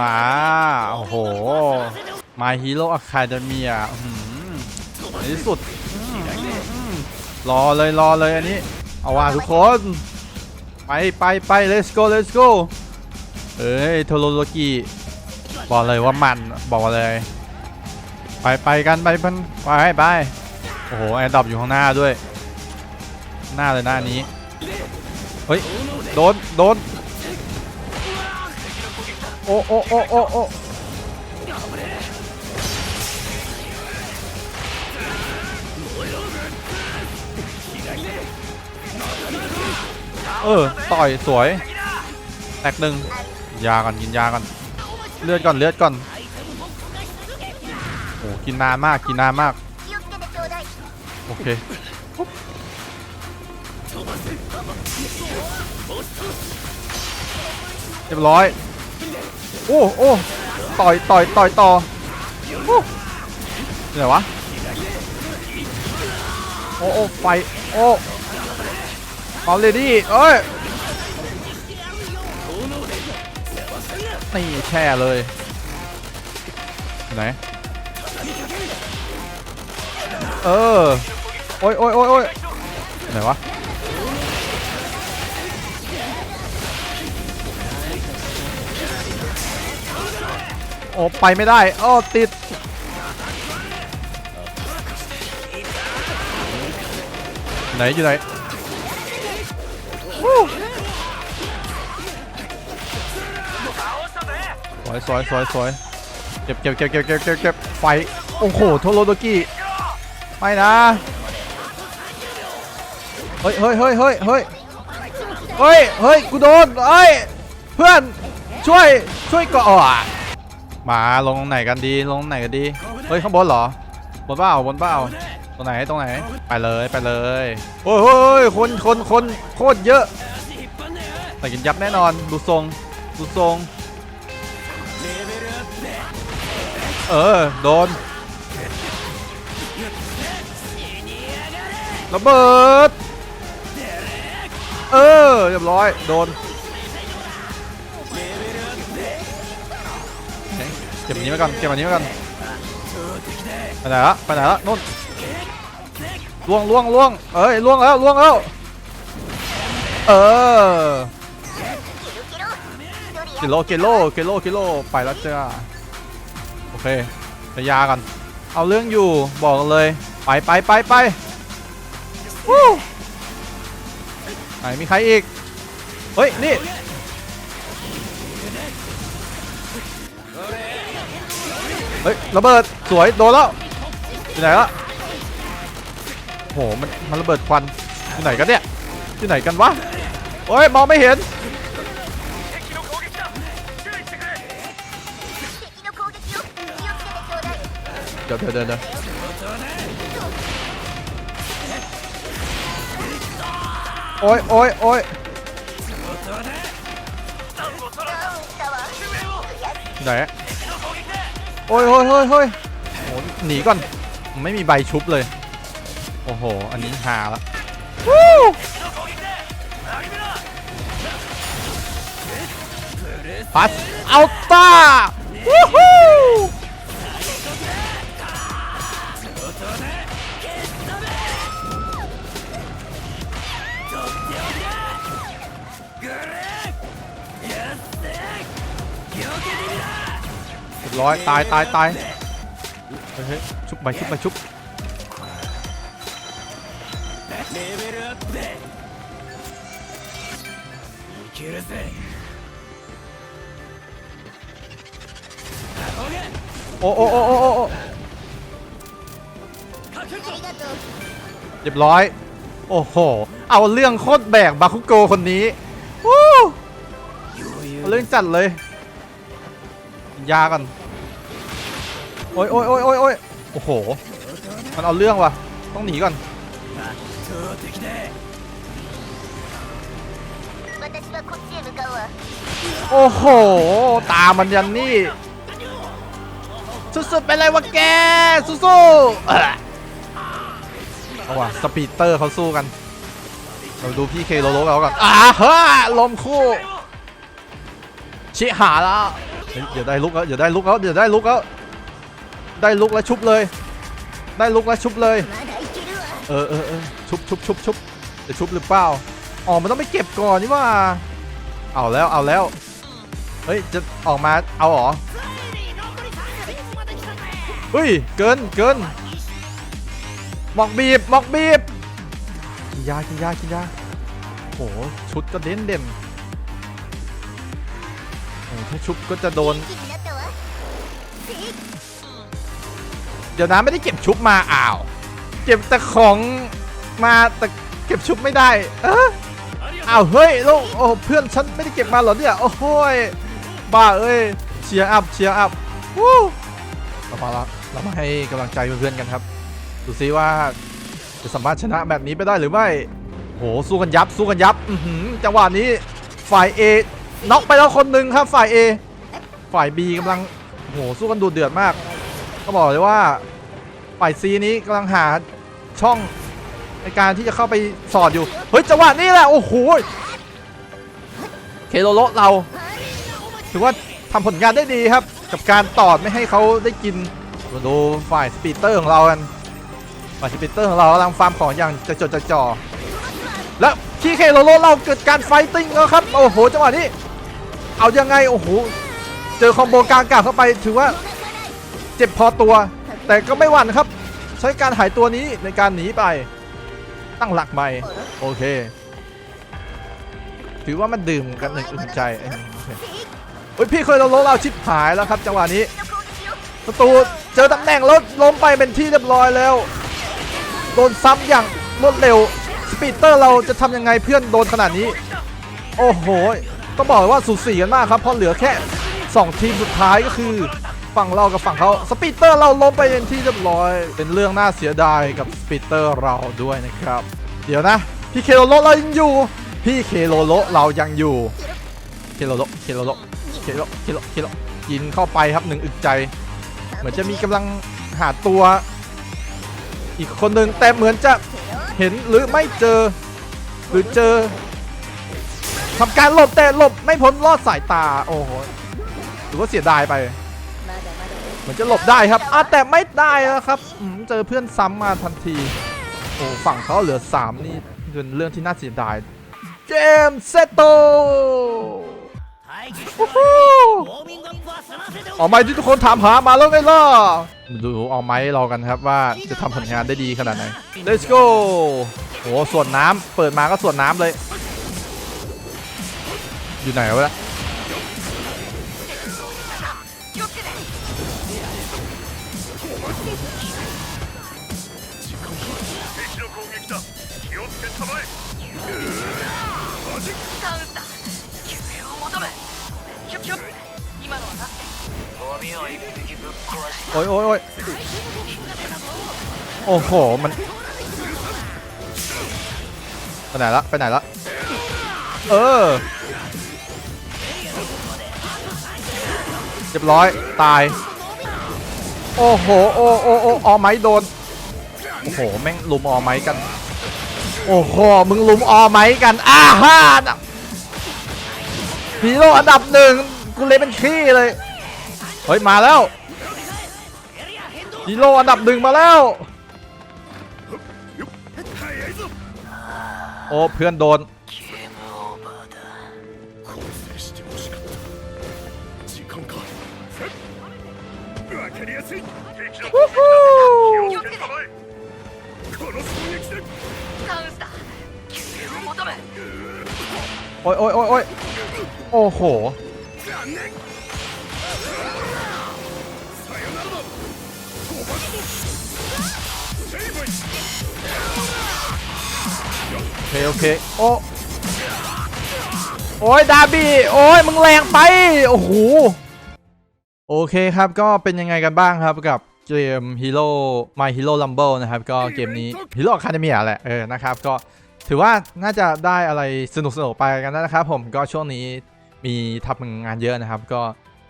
มา โอ้โห My Hero Academia อื้อหือในที่สุดอืมอืมรอเลยรอเลยอันนี้ เอาว่าทุกคน ไปไปไป let's go let's go เอ้ยโทโรโลกิบอกเลยว่ามันบอกเลย ไปไปกันไปมันไปไปโอ้โหแอร์ดรอปอยู่ข้างหน้าด้วย หน้าเลยหน้านี้ เฮ้ย โดน โดน โอ้โอ้โอ้โอ้โอเออ ต่อยสวย แตกหนึ่งยาก่อนกินยาก่อน เลือดก่อนเลือดก่อน โอ้กินนานมากกินนานมาก โอเคเรียบร้อย โอ้โอ้ต่อยต่อยต่อยต่อโอ้ที่ไหนวะโอ้โอ้ไฟโอ้เอาเลยดิเอ้ยนี่แช่เลยไหนเออโอ้ยโอ้ยโอ้ยโอ้ยไหนวะ โอ้ไปไม่ได้อ้อติดไหนอยู่ไหนสวยสวยสวยสวยเก็บเก็บเก็บเก็บเก็บเก็บเก็บไฟโอ้โหโทโรโดกิไม่นะเฮ้ยเฮ้ยเฮ้ยเฮ้ยเฮ้ยเฮ้ยเฮ้ยกูโดนเฮ้ยเพื่อนช่วยช่วยก่อน มาลงไหนกันดีลงไหนกันดี เฮ้ยข้างบนเหรอบนเปล่าบนเปล่าตรงไหนตรงไหนไปเลยไปเลย โอ้ยเฮ้ยคนคนคนโคตรเยอะ แต่กินยับแน่นอนดูทรงดูทรง เออโดนระเบิด เออเรียบร้อยโดน เก็บอันนี้ไว้ก่อนเก็บอันนี้ไว้ก่อนไปไหนละไปไหนละนู่นล่วงล่วงล่วงเอ้ยล่วงแล้วล่วงแล้วเออกิโลกิโลกิโลกิโลไปแล้วเจ้าโอเคไปยากันเอาเรื่องอยู่บอกเลยไปไปไปไปไหนมีใครอีกเฮ้ยนี่ เฮ้ยระเบิดสวยโดนแล้วที่ไหนละโหมันมันระเบิดควันที่ไหนกันเนี่ยที่ไหนกันวะโอ้ยมองไม่เห็นเดี๋ยวเดี๋ยวเดี๋ยวโอ้ยโอ้ยโอ้ยไหน โอ้ยโอ้ยโอ้ยโอ้ยโอ้หนีก่อน ไม่มีใบชุบเลย โอ้โห อันนี้หาละวู้ปัสอัลต้าวู้ฮู้ ร้อยตายตายตายชุบไปชุบไปชุบโอ้โอ้โอ้โอ้โอเรียบร้อย โอ้โห เอาเรื่องโคตรแบกบาคุโกคนนี้วู้เรื่องจัดเลย ยากัน โอ้ยโอ้ยโอ้ยโอ้ยโอ้ยโอ้โห มันเอาเรื่องว่ะ ต้องหนีก่อน โอ้โห ตามันยันนี่ สุดๆไปเลยวะแก สู้ๆเอาว่ะ สปีดเตอร์เขาสู้กัน เราดูพี่เคโลโลเราก่อนอ่าเฮ้ลมคู่ ชิหาแล้วเดี๋ยวได้ลุกแล้วเดี๋ยวได้ลุกแล้วเดี๋ยวได้ลุกแล้ว ได้ลุกและชุบเลย ได้ลุกและชุบเลย เออเออเออชุบชุบชุบชุบจะชุบหรือเปล่าอ๋อมันต้องไปเก็บก่อนนี่ว่า เอาแล้วเอาแล้ว เฮ้ย จะออกมาเอาหรอเฮ้ย เกินเกินหมอกบีบหมอกบีบกินยากินยากินยาโหชุดก็เด่นเด่นถ้าชุบก็จะโดน เดี๋ยวนะไม่ได้เก็บชุบมาอ้าว เก็บแต่ของมาแต่เก็บชุบไม่ได้ เอออ้าวเฮ้ยลูกโอ้เพื่อนฉันไม่ได้เก็บมาเหรอเนี่ยโอ้โหยบ้าเอ้ยเชียร์อัพเชียร์อัพวู้เรามาละเรามาให้กำลังใจเพื่อนๆกันครับ ดูซิว่าจะสามารถชนะแบบนี้ไปได้หรือไม่โหสู้กันยับสู้กันยับอืจังหวะนี้ฝ่าย A น็อกไปแล้วคนหนึ่งครับฝ่าย A ฝ่าย B กำลังโหสู้กันดูเดือดมาก ก็บอกเลยว่าฝ่าย C นี้กำลังหาช่องในการที่จะเข้าไปสอดอยู่ เฮ้ยจังหวะนี้แหละโอ้โหเคโรโรเราถือว่าทำผลงานได้ดีครับ กับการตอดไม่ให้เขาได้กินมาดูฝ่ายสปีเตอร์ของเรากันฝ่ายสปีเตอร์ของเรากำลังฟาร์มของอย่างจะจดจะจ่อแล้วทีเคโรโรเราเกิดการไฟติ้งแล้วครับ โอ้โหจังหวะนี้ เอายังไงโอ้โหเจอคอมโบกลางกาเข้าไปถือว่า เจ็บพอตัว แต่ก็ไม่หวั่นครับ ใช้การหายตัวนี้ในการหนีไป ตั้งหลักใหม่ โอเค ถือว่ามันดื่มกันหนึ่งอุ่นใจโอ้ยพี่เคยโดนล้มเราชิบหายแล้วครับ จังหวะนี้ศัตรูเจอตำแหน่งแล้วล้มไปเป็นที่เรียบร้อยแล้ว โดนซ้ำอย่างรวดเร็วสปีดเตอร์เราจะทำยังไงเพื่อนโดนขนาดนี้ โอ้โหต้องบอกเลยว่าสูสีกันมากครับเพราะเหลือแค่ 2 ทีมสุดท้ายก็คือ ฝั่งเรากับฝั่งเขาสปีดเตอร์เราล้มไปเป็นที่เรียบร้อย เป็นเรื่องน่าเสียดายกับสปีดเตอร์เราด้วยนะครับ เดี๋ยวนะ พี่เคโลโลเรายังอยู่ พี่เคโลโลเรายังอยู่เคโลโลเคโลโลเคโรลเคโรลเคโลกินเข้าไปครับหนึ่งอึดใจ เหมือนจะมีกำลังหาตัว อีกคนหนึ่งแต่เหมือนจะเห็นหรือไม่เจอ หรือเจอทำการหลบแต่หลบไม่พ้นลอดสายตาโอ้โหหรือว่าเสียดายไป เหมือนจะหลบได้ครับอะแต่ไม่ได้แล้วครับอืมเจอเพื่อนซ้ำมาทันทีโอ้ฝั่งเขาเหลือ 3 นี่เป็นเรื่องที่น่าเสียดายเกมเซตโตวู้ฮู้ออกไม้ที่ทุกคนถามหามาแล้วไงล่ะดูออกไม้รอกันครับว่าจะทำผลงานได้ดีขนาดไหน Let's go โอ้ส่วนน้ำเปิดมาก็ส่วนน้ำเลย อยู่ไหนวะ โอ้ยโอ้ยโอ้ยโอ้โห มัน ไปไหนละ ไปไหนละ เออเรียบร้อย ตาย โอ้โห โอ้โอ้โอ้ออไม้โดน โอ้โห แม่งลุมออไม้กัน โอ้โห มึงลุมออไม้กัน อ้าฮ่าน่ะฮีโร่อันดับหนึ่ง กูเลยเป็นขี้เลย เฮ้ย มาแล้ว ฮีโร่อันดับหนึ่งมาแล้ว โอ้เพื่อนโดน โอ้ยโอ้ยโอ้ยโอ้โห เคโอเคโอ้โอ้ยดาบี้โอ้ยมึงแรงไปโอ้โหโอเคครับก็เป็นยังไงกันบ้างครับกับเกม Hero My Hero Rumble นะครับ ก็เกมนี้ Hero Academia แหละเออนะครับก็ถือว่าน่าจะได้อะไรสนุกสนุกๆไปกันนะครับผมก็ช่วงนี้มีทำงานเยอะนะครับ ก็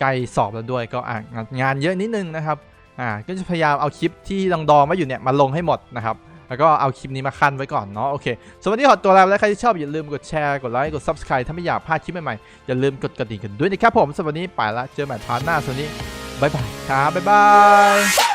ใกล้สอบแล้วด้วยก็อ่างานเยอะนิดนึงนะครับอ่าก็จะพยายามเอาคลิปที่ดองๆไว้อยู่เนี่ยมาลงให้หมดนะครับ แล้วก็เอาคลิปนี้มาคั่นไว้ก่อนเนาะโอเคสวัสดีขอตัวแล้วแล้วใครที่ชอบอย่าลืมกดแชร์กดไลค์กด subscribe ถ้าไม่อยากพลาดคลิปใหม่ๆอย่าลืมกดกระดิ่งกันด้วยนะครับผมสวัสดีไปละเจอใหม่พาร์ทหน้าสวัสดีบายบายครับบายบาย